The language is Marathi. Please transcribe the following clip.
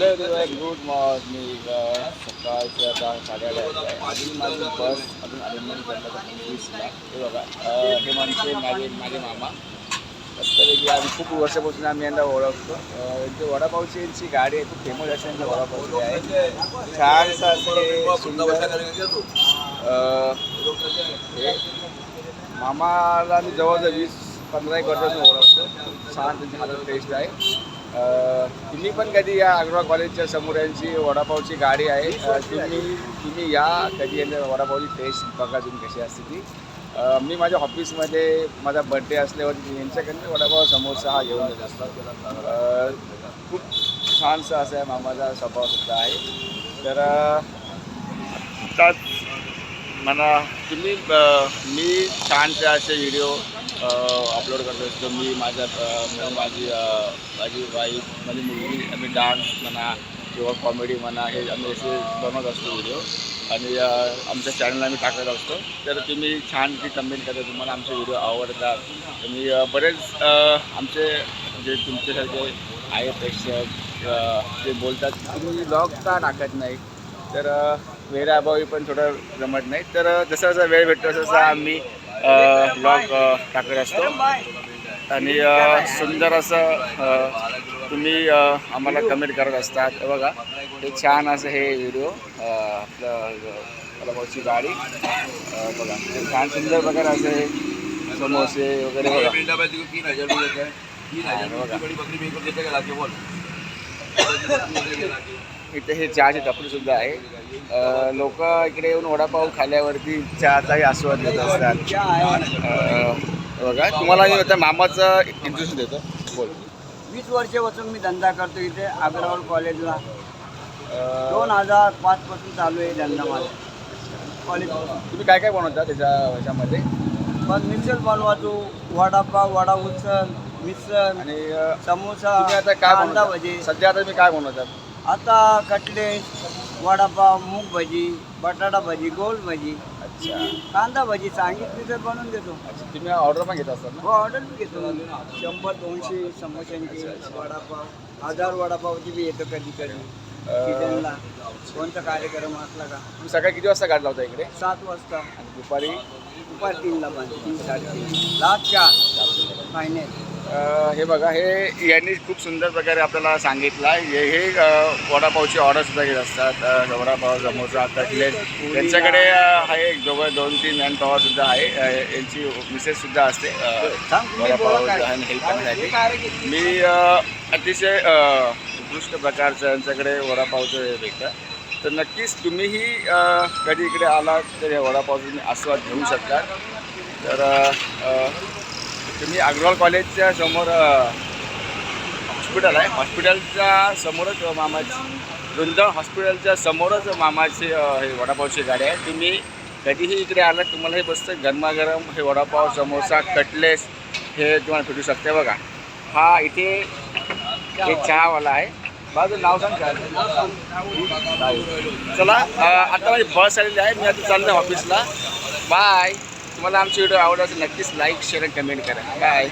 हॅलो एवरीवन गुड मॉर्निंग सकाळचे आता साडेआठ वाजले माझी बस अजून अरेंजमेंट नाही जन्माचा पंचवीसला हे बघा हे माणसे माझे माझे मामा. मस्तपैकी आम्ही खूप वर्षापासून आम्ही यांना ओळखतो. जे वडापावची यांची गाडी आहे खूप फेमस असे यांची वडापावची आहे. छानसं असं सुंदर मामाला मी जवळजवळ वीस पंधरा एक वर्षापासून ओळखतो. छान त्यांची हातात टेस्ट आहे. तुम्ही पण कधी या अग्रवाल कॉलेजच्या समोर यांची वडापावची गाडी आहे. तुम्ही तुम्ही या कधी वडापावची टेस्ट बघा तुम्ही कशी असते ती. मी माझ्या ऑफिसमध्ये माझा बड्डे असल्यावरती यांच्याकडनं वडापाव समोसा हा घेऊन येत असतो. खूप छानसा असा आहे मामाचा स्वभावसुद्धा आहे. तर आत्ताच मला तुम्ही मी छानसे असे व्हिडिओ अपलोड करत. असतो मी माझ्या माझी माझी वाईफ माझी मुलगी आम्ही डान्स म्हणा किंवा कॉमेडी म्हणा हे आम्ही असे बनवत असतो व्हिडिओ आणि आमच्या चॅनलला आम्ही टाकत असतो. तर तुम्ही छान ती कमेंट करता तुम्हाला आमचे व्हिडिओ आवडतात. तुम्ही बरेच आमचे जे तुमच्यासारखे आहे प्रेक्षक जे बोलतात तुम्ही ब्लॉग का टाकत नाही? तर वेळाअभावी पण थोडं जमत नाही. तर जसं जसं वेळ भेटतो तसं आम्ही ब्लॉग टाकत असतो आणि सुंदर असं तुम्ही आम्हाला कमेंट करत असतात बघा हे छान असं हे व्हिडिओ आपलं वडापावची गाडी बघा छान सुंदर प्रकारे असं हे समोसे वगैरे बघा तीन हजार तीन हजार बघा. इथे हे चहाचे टपरी सुद्धा आहे. लोक इकडे येऊन वडापाव खाल्ल्यावरती चहाचाही आस्वाद घेत असतात. बघा तुम्हाला मी आता मामाचं इंट्रोशन देतो. बोल. वीस वर्षापासून मी धंदा करतो इथे अग्रवाल कॉलेजला. दोन हजार पाच पासून चालू आहे धंदा माझा. कॉलेज. तुम्ही काय काय बनवता त्याच्या ह्याच्यामध्ये पण मिसळ बनवायचो वडापाव वडा उचल मिसळ आणि समोसा आता काय कांदा भजी. बनवता सध्या आता तुम्ही काय बनवतात आता कटलेट वडापाव मूग भजी बटाटा भजी गोल भजी अच्छा. कांदा भजी सांगितली तर बनवून देतो. अच्छा तुम्ही ऑर्डर पण घेत असतात ना? हो ऑर्डर बी घेतो. शंभर दोनशे समोश्यांची वडापाव हजार वडापावची बी येतं कधी कधी सीझनला कोणता कार्यक्रम असला का? तुम्ही सकाळी किती वाजता गाडी लावता इकडे? सात वाजता. आणि दुपारी? दुपार तीनला बंद तीन साडेतीन लास्ट चार. फायनल हे बघा हे यांनी खूप सुंदर प्रकारे आपल्याला सांगितलं आहे. हे हे वडापावची ऑर्डर सुद्धा घेत असतात. वडापाव समोसा कटलेट त्यांच्याकडे अ, आहे जवळ दोन तीन मॅन पॉवर सुद्धा आहे. यांची मिसेस सुद्धा असते वडापाव हेल्प करण्यासाठी. मी अतिशय उत्कृष्ट प्रकारचं यांच्याकडे वडापावचं हे भेटतं. तर नक्कीच तुम्हीही कधी इकडे आलात तर या वडापावचा तुम्ही आस्वाद घेऊ शकता. तर तुम्ही अग्रवाल कॉलेजच्या समोर हॉस्पिटल आहे. हॉस्पिटलच्या समोरच मामाची वृंदावन हॉस्पिटलच्या समोरच मामाची हे वडापावची गाडी आहे. तुम्ही कधीही इकडे आलात तुम्हाला हे बसतं. गरमागरम हे वडापाव समोसा कटलेस हे तुम्हाला भेटू शकते बघा. हा इथे एक चहावाला आहे. माझं नाव सांग चला आता माझी बस आलेली आहे. मी आता चाललो ऑफिसला बाय तुम्हाला आमचे व्हिडिओ आवडला असेल नक्कीच लाईक शेअर आणि कमेंट करा. बाय